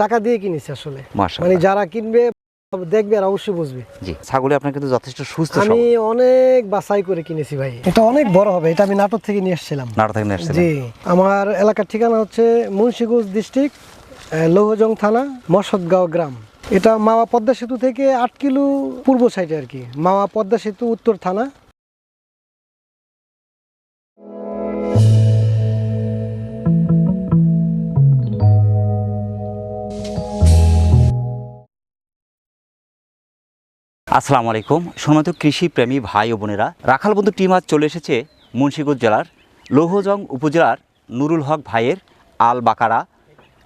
টাকা দিয়ে কিনেছি আসলে। মানে যারা কিনবে দেখবে আর অবশ্যই বুঝবে। জি ছাগলে আপনার কিন্তু যথেষ্ট সুস্থ আমি অনেক বাছাই করে কিনেছি ভাই। এটা অনেক বড় হবে এটা আমি নাটক থেকে নিয়ে এসেছিলাম। নাড়া থেকে নিয়ে জি আমার এলাকার ঠিকানা হচ্ছে মুন্সিগঞ্জ ডিস্ট্রিক্ট লৌহজং থানা মসদগাঁও গ্রাম। এটা মাওয়া পদ্মা সেতু থেকে আট কিলো পূর্ব সাইডে আর কি। মাওয়া পদ্মা সেতু উত্তর থানা। আসসালামু আলাইকুম। সম্মানিত কৃষি প্রেমী ভাই ও বোনেরা, রাখাল বন্ধু টিম আজ চলে এসেছে মুন্সিগঞ্জ জেলার লৌহজং উপজেলার নুরুল হক ভাইয়ের আল বাকারা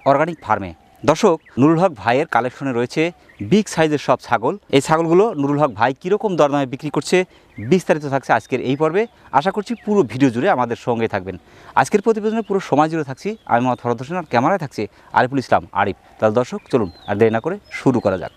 অর্গানিক ফার্মে। দর্শক, নুরুল হক ভাইয়ের কালেকশনে রয়েছে বিগ সাইজের সব ছাগল। এই ছাগলগুলো নুরুল হক ভাই কীরকম দরদামে বিক্রি করছে বিস্তারিত থাকছে আজকের এই পর্বে। আশা করছি পুরো ভিডিও জুড়ে আমাদের সঙ্গে থাকবেন। আজকের প্রতিবেদনে পুরো সময় জুড়ে থাকছি। আমি মোহাম্মদ ফরদ হোসেন আর ক্যামেরায় থাকছে আরিফুল ইসলাম, আরিফ। তাহলে দর্শক, চলুন আর দেরি না করে শুরু করা যাক।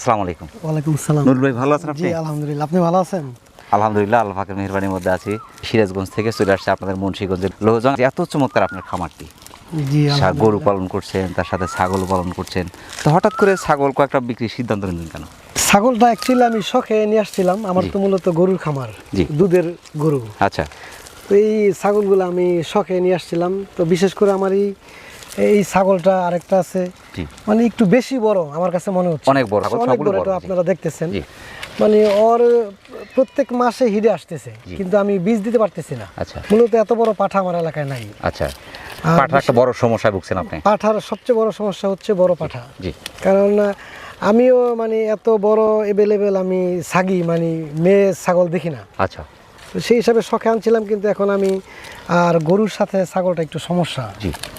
আসসালামু আলাইকুম। ওয়ালাইকুম আসসালাম। নুরুল ভাই ভালো আছেন জি আপনি আলহামদুলিল্লাহ। আপনি ভালো আছেন? আলহামদুলিল্লাহ আল্লাহ পাকের মেহরবানির মধ্যে আছি। সিরাজগঞ্জ থেকে চলে আসছে আপনাদের মুন্সিগঞ্জের লোহজন এত চমৎকার আপনার খামারটি। গরু পালন করছেন তার সাথে ছাগল পালন করছেন। তো হঠাৎ করে ছাগল কয়েকটা বিক্রির সিদ্ধান্ত নিলেন কেন? ছাগলটা অ্যাকচুয়ালি আমি শখে নিয়ে আসছিলাম। আমার তো মূলত গরুর খামার জি। দুধের গরু। আচ্ছা। তো এই ছাগলগুলো আমি শখে নিয়ে আসছিলাম। তো বিশেষ করে আমার এই এই ছাগলটা আরেকটা আছে। মানে একটু বেশি বড় আমার কাছে মনে হচ্ছে। অনেক বড়, ছাগল অনেক বড় আপনারা দেখতেছেন। মানে ওর প্রত্যেক মাসে হিরে আসতেছে কিন্তু আমি বীজ দিতে পারতেছি না। আচ্ছা। মূলত এত বড় পাঠা আমার এলাকায় নাই। আচ্ছা। পাঠার একটা বড় সমস্যা ভুগছেন আপনি। পাঠার সবচেয়ে বড় সমস্যা হচ্ছে বড় পাঠা। জি। কারণ আমিও মানে এত বড় এভেলেবেল আমি ছাগি মানে মেয়ে ছাগল দেখি না। আচ্ছা। তো সেই হিসাবে শখে আনছিলাম কিন্তু এখন আমি আর গরুর সাথে ছাগলটা একটু সমস্যা।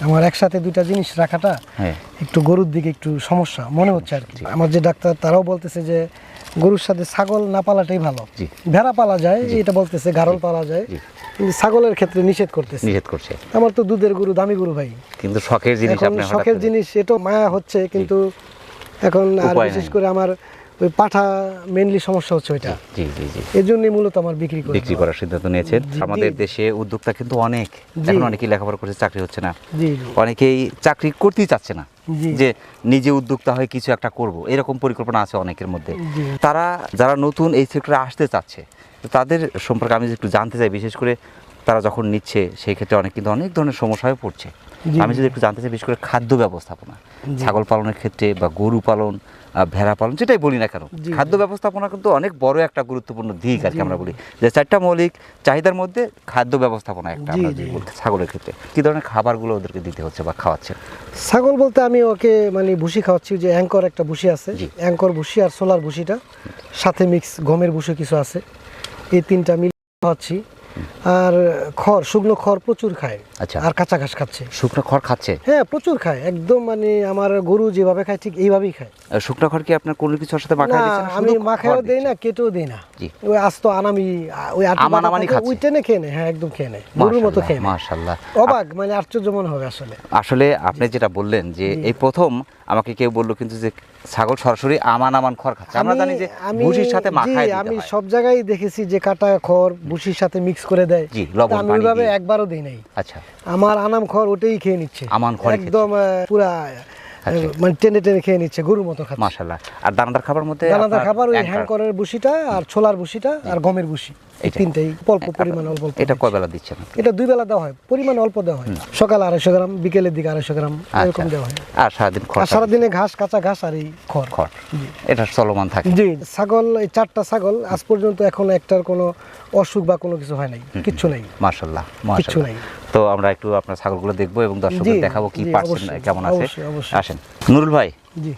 আমার একসাথে দুইটা জিনিস রাখাটা হ্যাঁ। একটু গরুর দিকে একটু সমস্যা মনে হচ্ছে আর কি। আমার যে ডাক্তার তারাও বলতেছে যে গরুর সাথে ছাগল না পালাটাই ভালো। ভেড়া পালা যায় এটা বলতেছে গারল পালা যায় কিন্তু ছাগলের ক্ষেত্রে নিষেধ করতেছে। নিষেধ করছে। আমার তো দুধের গরু দামি গরু ভাই। কিন্তু শখের জিনিস শখের জিনিস এটা মায়া হচ্ছে কিন্তু এখন আর বিশেষ করে আমার ওই পাঠা মেনলি সমস্যা হচ্ছে ওইটা। জি জি জি। এই জন্যই মূলত আমার বিক্রি করে বিক্রি করার সিদ্ধান্ত নিয়েছেন। আমাদের দেশে উদ্যোক্তা কিন্তু অনেক। এখন অনেকেই লেখাপড়া করছে চাকরি হচ্ছে না। অনেকেই চাকরি করতেই চাচ্ছে না যে নিজে উদ্যোক্তা হয়ে কিছু একটা করব। এরকম পরিকল্পনা আছে অনেকের মধ্যে। তারা যারা নতুন এই সেক্টরে আসতে চাচ্ছে তাদের সম্পর্কে আমি একটু জানতে চাই। বিশেষ করে তারা যখন নিচ্ছে সেই ক্ষেত্রে অনেক কিন্তু অনেক ধরনের সমস্যায় পড়ছে। আমি যদি একটু জানতে চাই বিশেষ করে খাদ্য ব্যবস্থাপনা। ছাগল পালনের ক্ষেত্রে বা গরু পালন ভেড়া পালন যেটাই বলি না কেন খাদ্য ব্যবস্থাপনা কিন্তু অনেক বড় একটা গুরুত্বপূর্ণ দিক আর কি আমরা বলি। যে চারটা মৌলিক চাহিদার মধ্যে খাদ্য ব্যবস্থাপনা একটা আমরা ছাগলের ক্ষেত্রে। কি ধরনের খাবারগুলো ওদেরকে দিতে হচ্ছে বা খাওয়াচ্ছে ছাগল বলতে আমি ওকে মানে ভুসি খাওয়াচ্ছি যে অ্যাঙ্কর একটা ভুসি আছে। অ্যাঙ্কর ভুসি আর সোলার ভুসিটা সাথে মিক্স গমের ভুসি কিছু আছে। এই তিনটা মিল খাওয়াচ্ছি। আর খড় শুকনো খড় প্রচুর খায়। আচ্ছা। আর কাঁচা ঘাস খাচ্ছে। শুকনো খড় খাচ্ছে? হ্যাঁ প্রচুর খায়। একদম মানে আমার গরু যেভাবে খায় ঠিক এইভাবেই খায়। শুকনো খড় কি আপনার কোনো কিছুর সাথে মাখায় না দিচ্ছেন? আমি মাখায়ও দেই না কেটেও দেই না। ওই আস্ত আনামি ওই আটি আমান আমানি খাচ্ছে। ওই টেনে খেয়ে নেয় হ্যাঁ একদম খেয়ে নেয় গরুর মতো খেয়ে নেয় মাশাল্লাহ। অবাক মানে আশ্চর্য মনে হবে আসলে। আসলে আপনি যেটা বললেন যে এই প্রথম আমাকে কেউ বলল কিন্তু যে ছাগল সরাসরি আমান আমান খড় খাচ্ছে। আমরা জানি যে ভুসির সাথে মাখায় দিতে আমি সব জায়গায় দেখেছি যে কাটা খড় ভুসির সাথে মিক্স করে দেয়। জি, লবণ, আমি পানি দিয়ে। একবারও দিই নাই। আচ্ছা। আমার আনাম খড় ওটাই খেয়ে নিচ্ছে। আমান খড় একদম পুরা। মানে টেনে টেনে খেয়ে নিচ্ছে গরুর মতো খাচ্ছে। মাশাল্লাহ আর দানাদার খাবার মধ্যে দানাদার খাবার ওই হ্যাংকরের ভুসিটা আর ছোলার ভুসিটা আর গমের ভুসি। তিনটাই অল্প পরিমাণে অল্প অল্প এটা কয় বেলা দিচ্ছেন এটা দুই বেলা দেওয়া হয় পরিমাণে অল্প দেওয়া হয়। সকালে আড়াইশো গ্রাম বিকেলের দিকে আড়াইশো গ্রাম আচ্ছা। এরকম দেওয়া হয়। আর সারাদিন খড় সারাদিনে ঘাস কাঁচা ঘাস আর এই খড়। খড়। এটা চলমান থাকে? জি ছাগল এই চারটা ছাগল আজ পর্যন্ত এখন একটার কোনো অসুখ বা কোনো কিছু হয় নাই কিচ্ছু নাই। মাশাল্লাহ কিচ্ছু মাশাল্লাহ নাই। তো আমরা একটু আপনার ছাগলগুলো দেখব এবং দর্শকদের দেখাবো কি অবশ্যই, কেমন আছে। আসেন। নুরুল ভাই জি।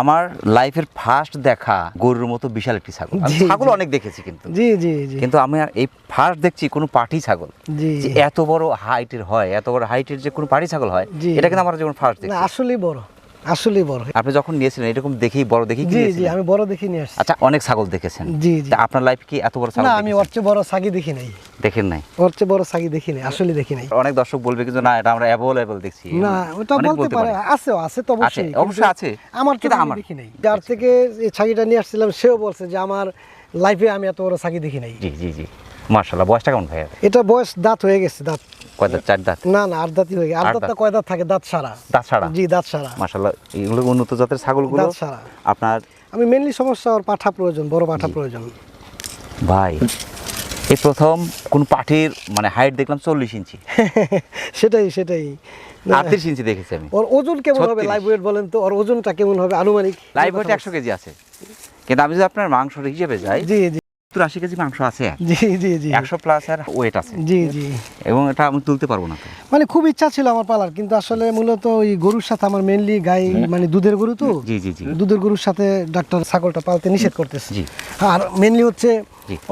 আমার লাইফের ফার্স্ট দেখা গরুর মতো বিশাল একটি ছাগল। ছাগল অনেক দেখেছি কিন্তু। জি জি জি। কিন্তু আমি এই ফার্স্ট দেখছি কোনো পাটি ছাগল। যে এত বড় হাইটের হয় এত বড় হাইটের যে কোনো পাটি ছাগল হয় এটা কিন্তু আমার যেমন ফার্স্ট দেখছি। আসলেই বড়। আসলেই বড় আপনি যখন নিয়েছিলেন এরকম দেখেই বড় দেখেই জি জি আমি বড় দেখি নিয়ে আসছি। আচ্ছা অনেক ছাগল দেখেছেন। জি জি। আপনার লাইফ কি এত বড় ছাগল না আমি ওর চেয়ে বড় সাগি দেখি নাই। দেখেন নাই? ওর চেয়ে বড় সাগি দেখি নাই আসলে দেখি নাই। অনেক দর্শক বলবে কিন্তু না এটা আমরা অ্যাভেলেবল দেখছি। না ওটা বলতে পারে আছে আছে তো অবশ্যই অবশ্যই আছে। আমার কিন্তু আমার- দেখি নাই। যার থেকে এই ছাগিটা নিয়ে আসছিলাম সেও বলছে যে আমার লাইফে আমি এত বড় ছাগি দেখি নাই। জি জি জি। মার্শাল্লাহ বয়সটা কেমন ভাইয়া? এটা বয়স দাঁত হয়ে গেছে দাঁত। কয় দাঁত? চার দাঁত? না না আট দাঁতই হয়ে গেছে। আট দাঁতটা দাঁত। কয় দাঁত থাকে? দাঁত সারা। দাঁত ছাড়া জি দাঁত সারা। মার্শাল্লাহ এগুলো উন্নত জাতের ছাগলগুলো? দাঁত সারা। আপনার? আমি মেনলি সমস্যা ওর পাঠা প্রয়োজন বড় পাঠা প্রয়োজন। ভাই এই প্রথম কোন পাঠির মানে হাইট দেখলাম চল্লিশ ইঞ্চি। সেটাই সেটাই। আটত্রিশ ইঞ্চি দেখেছি আমি। ওর ওজন কেমন হবে? 36 লাইভ ওয়েট বলেন তো ওর ওজনটা কেমন হবে? আনুমানিক লাইভ ওয়েট একশো কেজি আছে। কিন্তু আমি যদি আপনার মাংসর হিসেবে যাই জি জি। সত্তর আশি কেজি মাংস আছে। জি জি জি। একশো প্লাস আর ওয়েট আছে। জি জি। এবং এটা আমি তুলতে পারব না মানে খুব ইচ্ছা ছিল আমার পালার কিন্তু আসলে মূলত ওই গরুর সাথে আমার মেনলি গাই মানে দুধের গরু তো? জি জি জি। দুধের গরুর সাথে ডাক্তার ছাগলটা পালতে নিষেধ করতেছে। আর মেনলি হচ্ছে।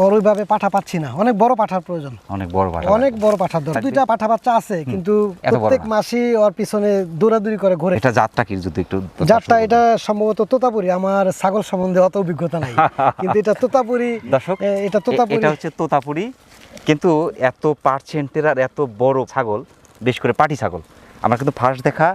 ওর ওইভাবে পাঠা পাচ্ছি না। অনেক বড় পাঠার প্রয়োজন। অনেক বড় পাঠা অনেক বড় পাঠার দরকার। দুইটা পাঠা বাচ্চা আছে কিন্তু প্রত্যেক। মাসে ওর পিছনে দৌড়াদৌড়ি করে ঘুরে। এটা জাতটা কি যদি একটু যারটা এটা সম্ভবত তোতাপুরি। আমার ছাগল সম্বন্ধে অত অভিজ্ঞতা নাই। কিন্তু এটা তোতাপুরি দর্শক এটা তোতাপুরি। এটা হচ্ছে তোতাপুরি। কিন্তু এত পার্সেন্টের আর এত বড় ছাগল বেশ করে পাটি ছাগল আমার কিন্তু ফার্স্ট দেখা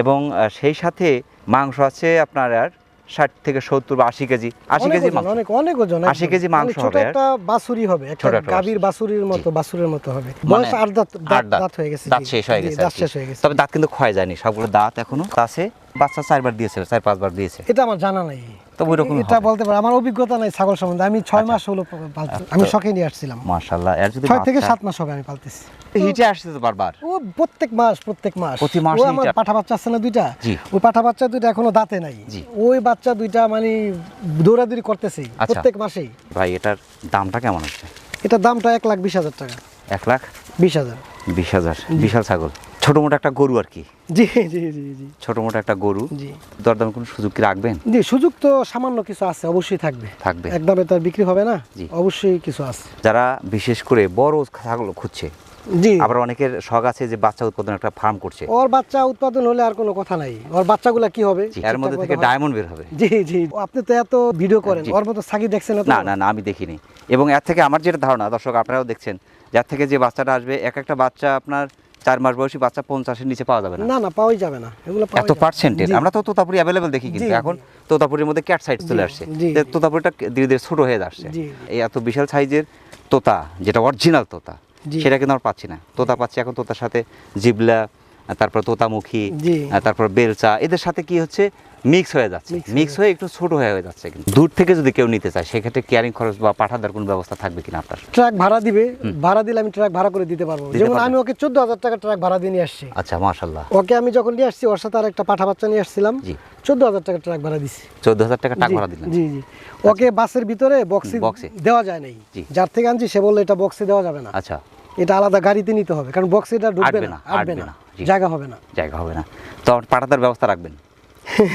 এবং সেই সাথে মাংস আছে আপনার আর ষাট থেকে সত্তর বা আশি কেজি আশি কেজি অনেক অনেক ওজন 80 কেজি মাংস মানে হবে। একটা বাছুরি হবে একটা গাভীর বাসুরির মতো বাসুরের মতো হবে। বয়স দাঁত দাঁত দাঁত। দাঁত হয়ে গেছে দাঁত শেষ হয়ে গেছে দাঁত শেষ হয়ে গেছে। তবে দাঁত কিন্তু ক্ষয় যায়নি সবগুলো দাঁত এখনও। আছে বাচ্চা চারবার দিয়েছে চার পাঁচবার দিয়েছে। এটা আমার জানা নাই। তো ওই রকম এটা বলতে পারি আমার অভিজ্ঞতা নাই ছাগল সম্বন্ধে। আমি ছয় মাস হলো পালতে আমি শখে নিয়ে আসছিলাম। মাশাল্লাহ এর যদি ছয় থেকে সাত মাস হবে আমি পালতেছি। হিটে আসছে তো বারবার? ও প্রত্যেক মাস প্রত্যেক মাস। প্রতি মাসে ও আমার পাঠা বাচ্চা আছে না দুইটা? ওই পাঠা বাচ্চা দুইটা এখনও দাঁতে নাই। ওই বাচ্চা দুইটা মানে দৌড়াদৌড়ি করতেছে আচ্ছা। প্রত্যেক মাসেই। ভাই এটার দামটা কেমন আছে? এটার দামটা এক লাখ বিশ হাজার টাকা। এক লাখ? বিশ হাজার। বিশ হাজার। বিশাল ছাগল। ছোট মোটো একটা গরু আর কি। জি জি জি জি ছোট মোটো একটা গরু। জি। দরদাম কোনো সুযোগ কি রাখবেন? জি সুযোগ তো সামান্য কিছু আছে অবশ্যই থাকবে। থাকবে। একদমে তার বিক্রি হবে না জি। অবশ্যই কিছু আছে। যারা বিশেষ করে বড় ছাগল খুঁজছে জি। আবার অনেকের শখ আছে যে বাচ্চা উৎপাদন একটা ফার্ম করছে। ওর বাচ্চা উৎপাদন হলে আর কোনো কথা নাই। ওর বাচ্চাগুলা কি হবে? এর মধ্যে থেকে ডায়মন্ড বের হবে। জি জি। আপনি তো এত ভিডিও করেন ওর মতো সাকি দেখছেন না না না আমি দেখিনি। এবং এর থেকে আমার যেটা ধারণা দর্শক আপনারাও দেখছেন যার থেকে যে বাচ্চাটা আসবে এক একটা বাচ্চা আপনার চার মাস বয়সী বাচ্চা পঞ্চাশের নিচে পাওয়া যাবে না। না না পাওয়াই যাবে না। এগুলো এত আমরা তো তোতাপুরি অ্যাভেলেবেল দেখি কিন্তু। এখন তোতাপুরির মধ্যে ক্যাট সাইড চলে আসছে। তোতাপুরিটা ধীরে ধীরে ছোট হয়ে যাচ্ছে। এই এত বিশাল সাইজের তোতা যেটা অরিজিনাল তোতা সেটা কিন্তু আমরা পাচ্ছি না। তোতা পাচ্ছি এখন তোতার সাথে জিবলা তারপর তোতামুখী তারপর বেলচা। এদের সাথে কি হচ্ছে? মিক্স হয়ে যাচ্ছে। মিক্স হয়ে একটু ছোট হয়ে যাচ্ছে কিন্তু। দূর থেকে যদি কেউ নিতে চায় সেক্ষেত্রে কেয়ারিং খরচ বা পাঠাদার কোনো ব্যবস্থা থাকবে কিনা আপনার? ট্রাক ভাড়া দিবে। ভাড়া দিলে আমি ট্রাক ভাড়া করে দিতে পারব। যেমন আমি ওকে চোদ্দ হাজার টাকা ট্রাক ভাড়া দিয়ে নিয়ে আসছি। আচ্ছা মাশাল্লাহ ওকে আমি যখন নিয়ে আসছি ওর সাথে আর একটা পাঠা বাচ্চা নিয়ে আসছিলাম। জি। চোদ্দ হাজার টাকা ট্রাক ভাড়া দিছি। চোদ্দ হাজার টাকা জি, ভাড়া দিলেন? জি জি। ওকে বাসের ভিতরে বক্সে বক্সে। দেওয়া যায় নাই। যার থেকে আনছি সে বলল এটা বক্সে দেওয়া যাবে না। আচ্ছা। এটা আলাদা গাড়িতে নিতে হবে কারণ বক্সে এটা ঢুকবে না আটবে না, জায়গা হবে না। জায়গা হবে না। তো পাঠাদার ব্যবস্থা রাখবেন?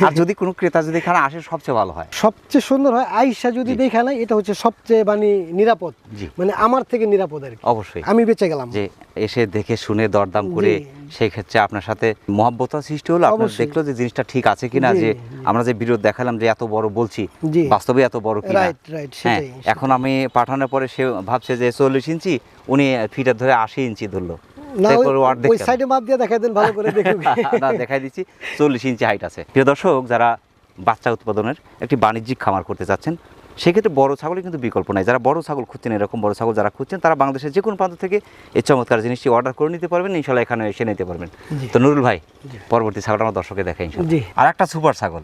আর যদি কোনো ক্রেতা যদি এখানে আসে সবচেয়ে ভালো হয়। সবচেয়ে সুন্দর হয় আইসা যদি দেখা নাই এটা হচ্ছে সবচেয়ে মানে নিরাপদ। মানে আমার থেকে নিরাপদ আর অবশ্যই। আমি বেঁচে গেলাম। যে এসে দেখে শুনে দরদাম করে। সেই ক্ষেত্রে আপনার সাথে মহব্বতা সৃষ্টি হলো আপনার দেখল যে জিনিসটা ঠিক আছে কিনা যে আমরা যে বিরোধ দেখালাম যে এত বড় বলছি বাস্তবে এত বড় কিনা। হ্যাঁ এখন আমি পাঠানোর পরে সে ভাবছে যে চল্লিশ ইঞ্চি উনি ফিটার ধরে আশি ইঞ্চি ধরলো। ওই- তারপর ওয়ার্ড ওই দেখতে সাইডে মাপ দিয়ে দেখাই দেন ভালো করে দেখুক না দেখাই দিচ্ছি। চল্লিশ ইঞ্চি হাইট আছে। প্রিয় দর্শক যারা বাচ্চা উৎপাদনের একটি বাণিজ্যিক খামার করতে চাচ্ছেন সেক্ষেত্রে বড় ছাগলের কিন্তু বিকল্প নাই। যারা বড় ছাগল খুঁজছেন এরকম বড় ছাগল যারা খুঁজছেন তারা বাংলাদেশের যে কোনো প্রান্ত থেকে এই চমৎকার জিনিসটি অর্ডার করে নিতে পারবেন। ইনশাল্লাহ এখানে এসে নিতে পারবেন। তো নুরুল ভাই পরবর্তী ছাগলটা আমার দর্শকে দেখাই আর একটা সুপার ছাগল।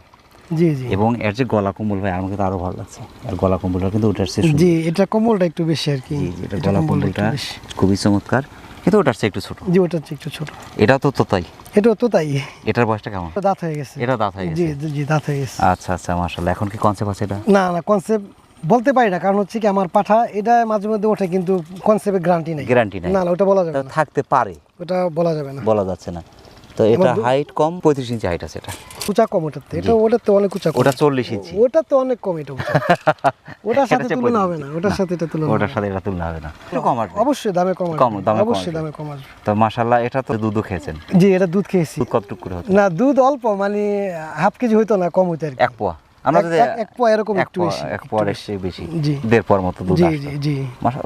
জি জি। এবং এর যে গলা কম্বল ভাই আমাকে তো আরও ভালো লাগছে। আর গলা কম্বলটা কিন্তু ওটার জি এটা কম্বলটা একটু বেশি আর কি। এটা গলা কম্বলটা। খুবই চমৎকার। কিন্তু ওটার চেয়ে একটু ছোট। জি ওটার হচ্ছে একটু ছোট। এটা তো তোতাই। এটা তো তাই এটার বয়সটা কেমন? দাঁত হয়ে গেছে। এটা দাঁত হয়ে গেছে? জি, জি দাঁত হয়ে গেছে। আচ্ছা আচ্ছা মাশাআল্লাহ। এখন কি কনসেপ্ট আছে এটা? না না কনসেপ্ট বলতে পারি না। কারণ হচ্ছে কি আমার পাঠা এটা মাঝে মধ্যে ওঠে কিন্তু কনসেপ্টে গ্যারান্টি নেই। গ্যারান্টি নাই। না না ওটা বলা যাবে না। থাকতে পারে। ওটা বলা যাবে না। বলা যাচ্ছে না। তো এটা হাইট কম পঁয়ত্রিশ ইঞ্চি হাইট আছে এটা। উঁচা কম ওটাতে এটা অনেক উঁচা ওটা চল্লিশ ইঞ্চি। ওটা তো অনেক কম এটা ওটার সাথে তুলনা হবে না ওটার সাথে এটা তুলনা ওটার সাথে এটা তুলনা হবে না। একটু কম আসবে। অবশ্যই দামে কম। কম, দামে অবশ্যই। দামে কম আসবে। তো মাশাআল্লাহ এটা তো দুধও খেয়েছেন। জি এটা দুধ খেয়েছি। দুধ কতটুকু করে হতো? না দুধ অল্প মানে হাফ কেজি হইতো না কম হইতো আর এক পোয়া। আমরা এক- যদি এক- এক পোয়া এরকম একটু বেশি, এক পোয়ার এসে বেশি। দেড় পোয়ার মতো দুধ জি জি জি।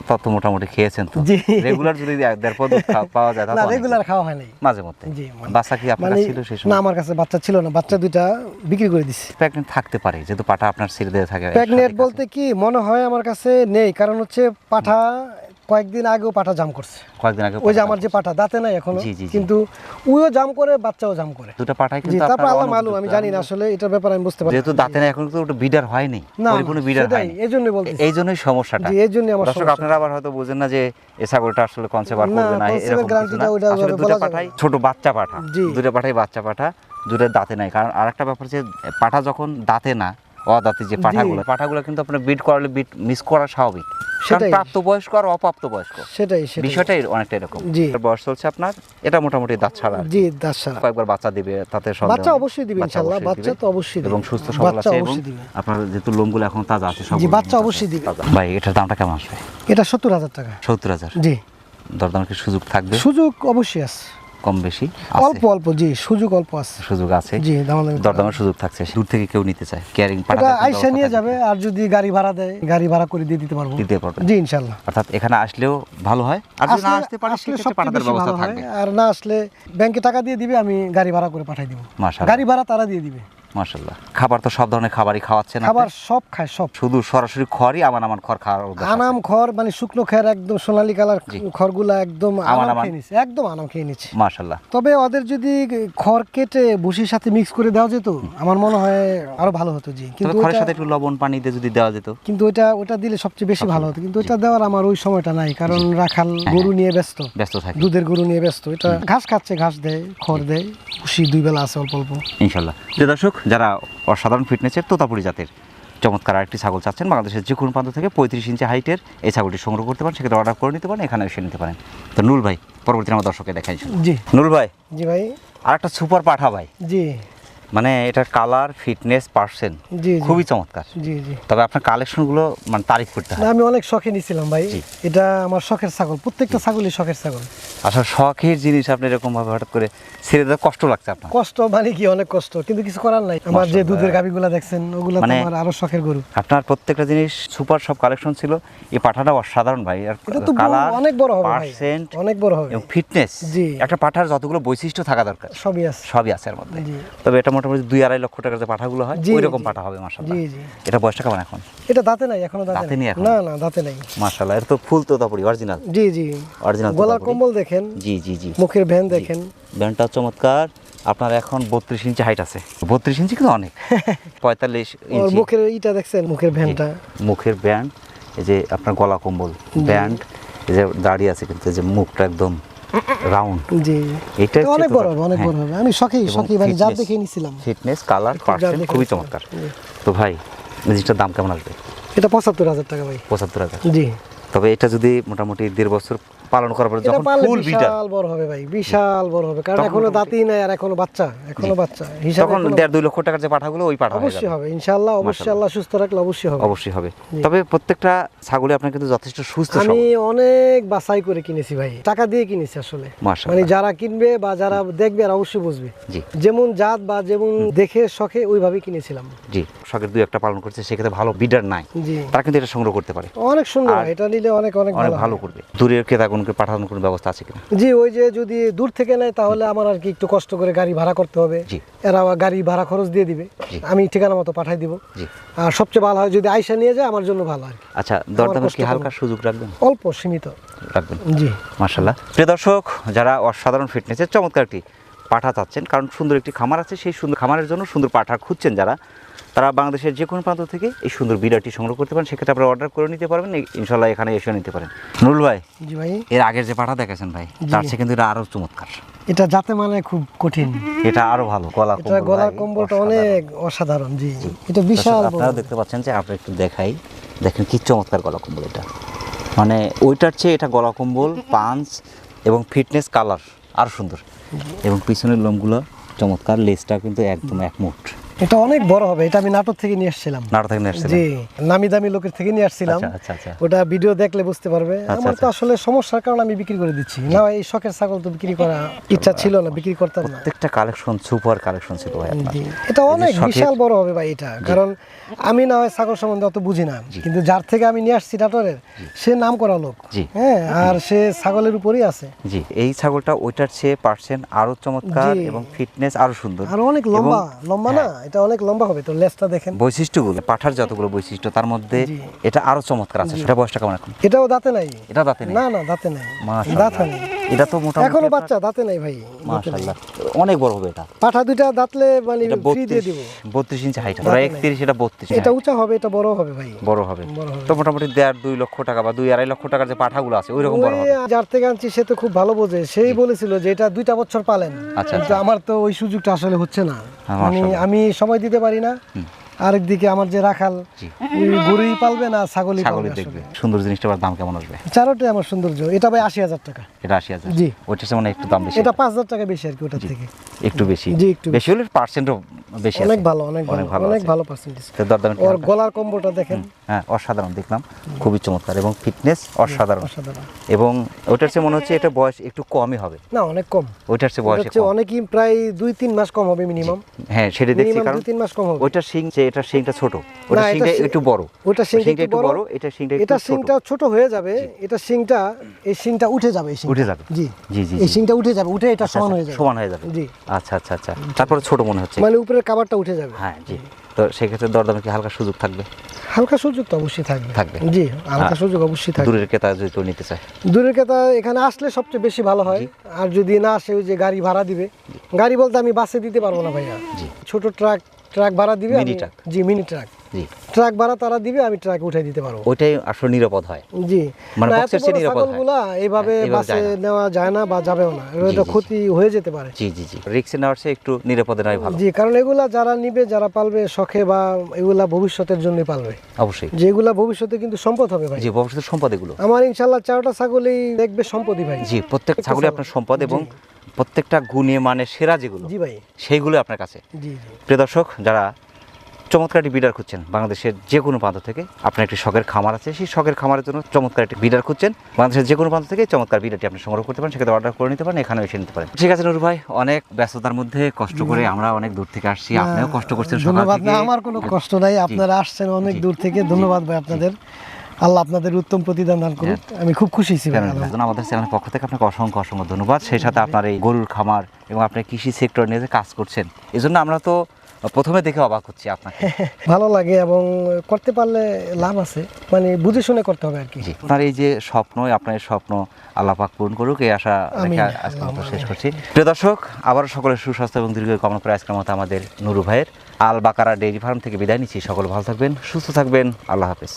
তত মোটামুটি খেয়েছেন তো? রেগুলার যদি দেড় পোয়া দুধ পাওয়া যায় না রেগুলার খাওয়া হয় নাই। মাঝে মধ্যে। জি, বাচ্চা কি আপনার মানে ছিল সেই না আমার কাছে বাচ্চা ছিল না বাচ্চা দুইটা বিক্রি করে দিছি। প্রেগনেন্ট থাকতে পারে যেহেতু পাটা আপনার ছেড়ে দিয়ে থাকে প্রেগনেন্ট বলতে কি মনে হয় আমার কাছে নেই কারণ হচ্ছে পাঠা কয়েকদিন আগেও পাঠা জাম করছে। কয়েকদিন আগে ওই যে আমার যে পাঠা দাঁতে নাই এখনও। কিন্তু ওইও জাম করে বাচ্চাও জাম করে। দুটো পাঠাই জি কিন্তু তারপর আল্লাহ মালুম আমি জানি না আসলে এটার ব্যাপারে আমি বুঝতে পারি যেহেতু দাঁতে না এখন তো ওটা বিডার হয়নি না পরিপূর্ণ বিডার সেটাই হয়নি। এই জন্যই বলতেছি। এই জন্যই সমস্যাটা। জি এই জন্যই আমার দর্শক সমস্যা। আপনারা আবার হয়তো বুঝেন না যে এই ছাগলটা আসলে কনসেপ্ট আর করবে না এরকম guarantee না। টা ওইটা আসলে দুটো না। ছোট বাচ্চা পাঠা দুটো পাঠাই বাচ্চা পাঠা দুটো দাঁতে নাই। কারণ আরেকটা ব্যাপার যে পাঠা যখন দাঁতে না অদাঁতে যে পাঠাগুলো পাঠাগুলো কিন্তু আপনার বিট করালে বিট মিস করা স্বাভাবিক। আর সেটাই বিষয়টাই অনেকটা এরকম। বয়স চলছে আপনার এটা মোটামুটি দাঁত ছাড়া জি দাস সারা কয়েকবার বাচ্চা দিবে তাতে বাচ্চা অবশ্যই দিবে ইনশাআল্লাহ বাচ্চা তো অবশ্যই এবং সুস্থ সবল আছে এবং আপনার যেহেতু লোমগুলো এখন তাজা আছে সব জি, বাচ্চা অবশ্যই দিবে। ভাই এটার দামটা কেমন আসবে? এটা সত্তর হাজার টাকা। সত্তর হাজার। জি। দরদামের কি সুযোগ থাকবে? সুযোগ অবশ্যই আছে। কম বেশি অল্প অল্প জি সুযোগ অল্প আছে। সুযোগ আছে। জি। দরদামের সুযোগ থাকছে। দূর থেকে কেউ নিতে চায়। কেয়ারিং আইসা নিয়ে যাবে আর যদি গাড়ি ভাড়া দেয় গাড়ি ভাড়া করে দিয়ে দিতে পারব। দিতে পারব। জি ইনশাআল্লাহ অর্থাৎ এখানে আসলেও ভালো হয়। আর যদি না আসলে- আসতে পারে সেক্ষেত্রে পাঠানোর ব্যবস্থা থাকবে। আর না আসলে ব্যাংকে টাকা দিয়ে দিবে আমি গাড়ি ভাড়া করে পাঠিয়ে দিব। মাশাআল্লাহ। গাড়ি ভাড়া তারা দিয়ে দিবে। মাশাআল্লাহ। খাবার তো সব ধরনের খাবারই খাওয়াচ্ছেন খাবার সব খায় সব। শুধু সরাসরি খড়ই আমান আমান খড় খাওয়ার আনাম খড় মানে শুকনো খের একদম সোনালী কালার। খড়গুলা একদম আমান আমান। খেয়ে নিচ্ছে একদম আনাম খেয়ে নিচ্ছে মাশাআল্লাহ। তবে ওদের যদি খড় কেটে ভুসির সাথে মিক্স করে দেওয়া যেত আমার মনে হয় আরও ভালো হতো জি। কিন্তু খড়ের সাথে একটু লবণ পানি দিয়ে যদি দেওয়া যেত? কিন্তু ওইটা ওটা দিলে সবচেয়ে বেশি ভালো হতো। কিন্তু ওইটা দেওয়ার আমার ওই সময়টা নাই কারণ রাখাল হ্যাঁ, গরু নিয়ে ব্যস্ত। ব্যস্ত থাকে। দুধের গরু নিয়ে ব্যস্ত। এটা ঘাস খাচ্ছে ঘাস দেয় খড় দেয় খুশি দুই বেলা আছে অল্প অল্প। ইনশাল্লাহ যে দর্শক যারা অসাধারণ ফিটনেসের তোতাপুরি জাতের চমৎকার একটি ছাগল চাচ্ছেন বাংলাদেশের যে কোনো প্রান্ত থেকে পঁয়ত্রিশ ইঞ্চি হাইটের এই ছাগলটি সংগ্রহ করতে পারেন সেক্ষেত্রে অর্ডার করে নিতে পারেন এখানে এসে নিতে পারেন। তো নুল ভাই পরবর্তী আমার দর্শকে দেখাই জি। নুল ভাই জি ভাই। আর একটা সুপার পাঠা ভাই। জি। মানে এটার কালার ফিটনেস পার্সেন্ট খুবই চমৎকার। জি জি। তবে আপনার কালেকশনগুলো মানে তারিফ করতে হয়। আমি অনেক শখে নিছিলাম ভাই। এটা আমার শখের ছাগল প্রত্যেকটা ছাগলই শখের ছাগল। আসলে শখের জিনিস আপনি এরকম ভাবে হঠাৎ করে ছেড়ে দেওয়া কষ্ট লাগছে আপনার। কষ্ট মানে কি? অনেক কষ্ট কিন্তু কিছু করার নাই। আমার যে। দুধের গাভিগুলা দেখছেন ওগুলো মানে- আমার আরও শখের গরু। আপনার প্রত্যেকটা জিনিস সুপার সব কালেকশন ছিল। এই পাঠাটা অসাধারণ ভাই। আর তো কালার অনেক বড় হবে পার্সেন্ট অনেক বড় হবে। এবং ফিটনেস জি। একটা পাঠার যতগুলো বৈশিষ্ট্য থাকা দরকার। সবই আছে। সবই আছে এর মধ্যে। জি। তবে এটা মোটামুটি দুই আড়াই লক্ষ টাকার যে পাঠাগুলো হয় ওই রকম পাঠা হবে এটা বয়সটা কেমন এখন? এটা দাঁতে নাই এখনও দাঁতে নেই। না না দাঁতে নাই। তো ফুল তো তারপরে অরিজিনাল। জি জি। অরিজিনাল গলার কম্বল দেখেন জি জি জি। মুখের ভ্যান দেখেন। ব্যান্ডটা চমৎকার। আপনার এখন বত্রিশ ইঞ্চি হাইট আছে। বত্রিশ ইঞ্চি কিন্তু অনেক। পঁয়তাল্লিশ ইঞ্চি। মুখের ইটা দেখছেন মুখের ভ্যানটা? মুখের ব্যান্ড এই যে আপনার গলা কম্বল ব্যান্ড এই যে দাঁড়িয়ে আছে কিন্তু যে মুখটা একদম রাউন্ড জি। এইটা অনেক বড় হবে অনেক হ্যাঁ। বড় হবে। আমি শখেই শখে মানে যা fitness। দেখে নিছিলাম। ফিটনেস কালার পার্সেন্ট খুবই। চমৎকার। তো ভাই জিনিসটার দাম কেমন আসবে? এটা পঁচাত্তর হাজার টাকা ভাই। পঁচাত্তর হাজার। জি। তবে এটা যদি মোটামুটি দেড় বছর পালন করার পরে যখন ফুল বিটার বিশাল বড় হবে ভাই বিশাল বড় হবে। কারণ এখনও দাঁতই নাই আর এখনও বাচ্চা এখনও বাচ্চা। হিসাবে তখন দেড় দুই লক্ষ টাকার যে পাঠাগুলো ওই পাঠা অবশ্যই হবে ইনশাআল্লাহ অবশ্যই আল্লাহ সুস্থ রাখলে অবশ্যই হবে। অবশ্যই হবে। তবে প্রত্যেকটা ছাগলে আপনার কিন্তু যথেষ্ট সুস্থ আমি অনেক বাছাই করে কিনেছি ভাই টাকা দিয়ে কিনেছি আসলে। মানে যারা কিনবে বা যারা দেখবে আর অবশ্যই বুঝবে। যেমন জাত বা যেমন দেখে শখে ওইভাবে কিনেছিলাম। জি শখের দুই একটা পালন করছে সেক্ষেত্রে ভালো বিডার নাই। তারা কিন্তু এটা সংগ্রহ করতে পারে। অনেক সুন্দর এটা নিলে অনেক অনেক ভালো। করবে। দূরের ক্রেতাগণকে পাঠানোর কোনো ব্যবস্থা আছে কিনা? জি ওই যে যদি দূর থেকে নেয় তাহলে আমার আর কি একটু কষ্ট করে গাড়ি ভাড়া করতে হবে। জি। এরা গাড়ি ভাড়া খরচ দিয়ে দিবে। আমি ঠিকানা মতো পাঠাই দিব। জি। আর সবচেয়ে ভালো হয় যদি আইসা নিয়ে যায় আমার জন্য ভালো আর কি। আচ্ছা দরদামের কষ্ট কি হালকা সুযোগ রাখবেন? অল্প সীমিত। রাখবেন। জি। মার্শাল্লাহ প্রিয় দর্শক যারা অসাধারণ ফিটনেসের চমৎকার একটি পাঠা চাচ্ছেন কারণ সুন্দর একটি খামার আছে সেই সুন্দর খামারের জন্য সুন্দর পাঠা খুঁজছেন যারা তারা বাংলাদেশের যে কোনো প্রান্ত থেকে এই সুন্দর বিড়াটি সংগ্রহ করতে পারেন। সেক্ষেত্রে আপনারা অর্ডার করে নিতে পারবেন ইনশাল্লাহ এখানে এসে নিতে পারেন। নুরুল ভাই জি ভাই। এর আগের যে পাঠা দেখেছেন ভাই তার চেয়ে কিন্তু এটা আরও চমৎকার। এটা যাতে মানে খুব কঠিন। এটা আরও ভালো গলা এটা গলার কম্বলটা অনেক অসাধারণ জি এটা বিশাল আপনারা দেখতে পাচ্ছেন যে আমরা একটু দেখাই দেখেন কি চমৎকার গলা কম্বল এটা। মানে ওইটার চেয়ে এটা গলা কম্বল পাঞ্চ এবং ফিটনেস কালার আর সুন্দর। এবং পিছনের লোমগুলো চমৎকার লেজটা কিন্তু একদম এক মুঠ এটা অনেক বড় হবে এটা আমি নাটক থেকে নিয়ে আসছিলাম। নাড়া থেকে নিয়ে জি নামি দামি লোকের থেকে নিয়ে আসছিলাম। আচ্ছা আচ্ছা আচ্ছা। ওটা ভিডিও দেখলে বুঝতে পারবে। আমার তো আচ্ছা। আসলে সমস্যার কারণে আমি বিক্রি করে দিচ্ছি। না এই শখের ছাগল তো বিক্রি করা ইচ্ছা ছিল না বিক্রি করতাম না। প্রত্যেকটা কালেকশন সুপার কালেকশন ছিল ভাই আপনার। এটা অনেক বিশাল বড় হবে ভাই এটা। কারণ আমি না হয় ছাগল সম্বন্ধে অত বুঝি না। কিন্তু যার থেকে আমি নিয়ে আসছি নাটোরের সে নাম করা লোক। হ্যাঁ আর সে ছাগলের উপরই আছে। জি এই ছাগলটা ওইটার চেয়ে পার্সেন্ট আরও চমৎকার এবং ফিটনেস আরও সুন্দর। আর অনেক লম্বা লম্বা না? এটা অনেক লম্বা হবে তো লেজটা দেখেন। বৈশিষ্ট্যগুলো পাঠার যতগুলো বৈশিষ্ট্য তার মধ্যে এটা আরও চমৎকার আছে। সেটা বয়সটা কেমন এখন? এটাও দাঁতে নাই? এটা দাঁতে নেই? না না দাঁতে নাই। দাঁত হয়নি এটা তো মোটামুটি এখনও বাচ্চা দাঁতে নাই ভাই মাশাআল্লাহ। অনেক বড় হবে এটা। পাঠা দুইটা দাঁতলে মানে ফ্রি দিয়ে দিব। বত্রিশ ইঞ্চি হাইট ওরা নেই। একত্রিশ এটা বত্রিশ। এটা উঁচা হবে এটা বড় হবে ভাই। বড় হবে। তো মোটামুটি দেড় দুই লক্ষ টাকা বা দুই আড়াই লক্ষ টাকার যে পাঠাগুলো আছে ওই রকম বড় হবে। যার থেকে আনছি সে তো খুব ভালো বোঝে। সেই বলেছিল যে এটা দুইটা বছর পালেন। আচ্ছা, কিন্তু আমার তো ওই সুযোগটা আসলে হচ্ছে না। হ্যাঁ, মানে আমি সময় দিতে পারি না। আরেকদিকে আমার যে রাখাল ওই গরুই পালবে না ছাগলই পালবে দেখবে। সুন্দর জিনিসটা আবার দাম কেমন আসবে? চারোটাই আমার সৌন্দর্য এটা ভাই আশি হাজার টাকা। এটা আশি হাজার? জি। ওইটার চেয়ে মানে একটু দাম বেশি এটা পাঁচ হাজার টাকা বেশি আর কি ওটার থেকে। একটু বেশি। জি, একটু বেশি হলে পার্সেন্টও বেশি অনেক ভালো অনেক ভালো অনেক ভালো পার্সেন্টেজ ওর গলার কম্বোটা দেখেন। হ্যাঁ অসাধারণ দেখলাম। খুবই চমৎকার এবং ফিটনেস অসাধারণ। এবং ওইটার চেয়ে মনে হচ্ছে এটা বয়স একটু কমই হবে। না অনেক কম। ওইটার চেয়ে বয়স হচ্ছে অনেকই প্রায় দুই তিন মাস কম হবে মিনিমাম হ্যাঁ সেটা দেখছি কারণ দুই তিন মাস কম হবে। ওইটার শিং যে এটার শিংটা ছোট ওটা শিংটা একটু বড়। ওটা শিংটা একটু বড়। এটা শিংটা এটা শিংটা ছোট হয়ে যাবে এটা শিংটা এই শিংটা উঠে যাবে এই উঠে যাবে। জি। জি জি এই। শিংটা উঠে যাবে উঠে এটা সমান হয়ে যাবে। সমান হয়ে যাবে। জি। আচ্ছা আচ্ছা আচ্ছা। তারপরে ছোট মনে হচ্ছে। মানে উপরের কাভারটা উঠে যাবে। হ্যাঁ জি। তো সেক্ষেত্রে দরদামে কি হালকা সুযোগ থাকবে? হালকা সুযোগ তো অবশ্যই থাকবে। থাকবে। জি হালকা সুযোগ অবশ্যই থাকবে। দূরের ক্রেতা যদি কেউ নিতে চায়? দূরের ক্রেতা এখানে আসলে সবচেয়ে বেশি ভালো হয়। আর যদি না আসে ওই যে গাড়ি ভাড়া দিবে। গাড়ি বলতে আমি বাসে দিতে পারব না ভাইয়া। ছোট ট্রাক ট্রাক ভাড়া দিবে মিনি ট্রাক। জি মিনি ট্রাক। জি। ট্রাক ভাড়া তারা দিবে আমি ট্রাক উঠাই দিতে পারব। ওইটাই আসলে নিরাপদ হয়। জি। মানে না, চেয়ে নিরাপদ হয়। ছাগলগুলা এইভাবে হ্যাঁ, বাসে নেওয়া যায় না বা যাবেও না। এটা ক্ষতি হয়ে যেতে পারে। জি জি জি। রিক্সে নেওয়ার চেয়ে একটু নিরাপদে নয় ভালো। জি কারণ এগুলা যারা নিবে যারা পালবে শখে বা এগুলা ভবিষ্যতের জন্য পালবে। অবশ্যই। যে এগুলা ভবিষ্যতে কিন্তু সম্পদ হবে ভাই। জি ভবিষ্যতের সম্পদ এগুলো। আমার ইনশাল্লাহ চারটা ছাগলই দেখবে সম্পদই ভাই। জি প্রত্যেক ছাগলই আপনার সম্পদ এবং প্রত্যেকটা গুণে মানে সেরা যেগুলো জি ভাই। সেইগুলো আপনার কাছে। জি জি। প্রিয় দর্শক যারা চমৎকার একটি বিডার খুঁজছেন বাংলাদেশের যে কোনো প্রান্ত থেকে। আপনার একটি শখের খামার আছে সেই শখের খামারের জন্য চমৎকার একটি বিডার খুঁজছেন। বাংলাদেশের যে কোনো প্রান্ত থেকে চমৎকার বিডারটি আপনি সংগ্রহ করতে পারেন সেক্ষেত্রে অর্ডার করে নিতে পারেন এখানেও এসে নিতে পারেন। ঠিক আছে নুরু ভাই অনেক ব্যস্ততার মধ্যে কষ্ট করে আমরা অনেক দূর থেকে আসছি। আপনিও কষ্ট করছেন সকাল ধন্যবাদ। থেকে। না আমার কোনো কষ্ট নাই। আপনারা আসছেন অনেক দূর থেকে। ধন্যবাদ ভাই আপনাদের। আল্লাহ আপনাদের উত্তম প্রতিদান দান করুক। আমি খুব খুশি ছিলাম আমাদের চ্যানেলের পক্ষ থেকে আপনাকে অসংখ্য অসংখ্য ধন্যবাদ। সেই সাথে আপনার এই গরুর খামার এবং আপনি কৃষি সেক্টর নিয়ে কাজ করছেন এই জন্য আমরা তো প্রথমে দেখে অবাক হচ্ছি আপনাকে। ভালো লাগে এবং করতে পারলে লাভ আছে। মানে বুঝে শুনে করতে হবে আর কি। আপনার এই যে স্বপ্ন আপনার স্বপ্ন আল্লাপাক পূরণ করুক এই আশা। রেখে আজকে মতো শেষ করছি। প্রিয় দর্শক আবারও সকলের সুস্বাস্থ্য এবং দীর্ঘ কামনা করে আজকের মতো আমাদের নুরু ভাইয়ের আল বাকারা ডেইরি ফার্ম থেকে বিদায় নিচ্ছি। সকল ভালো থাকবেন সুস্থ থাকবেন। আল্লাহ হাফেজ।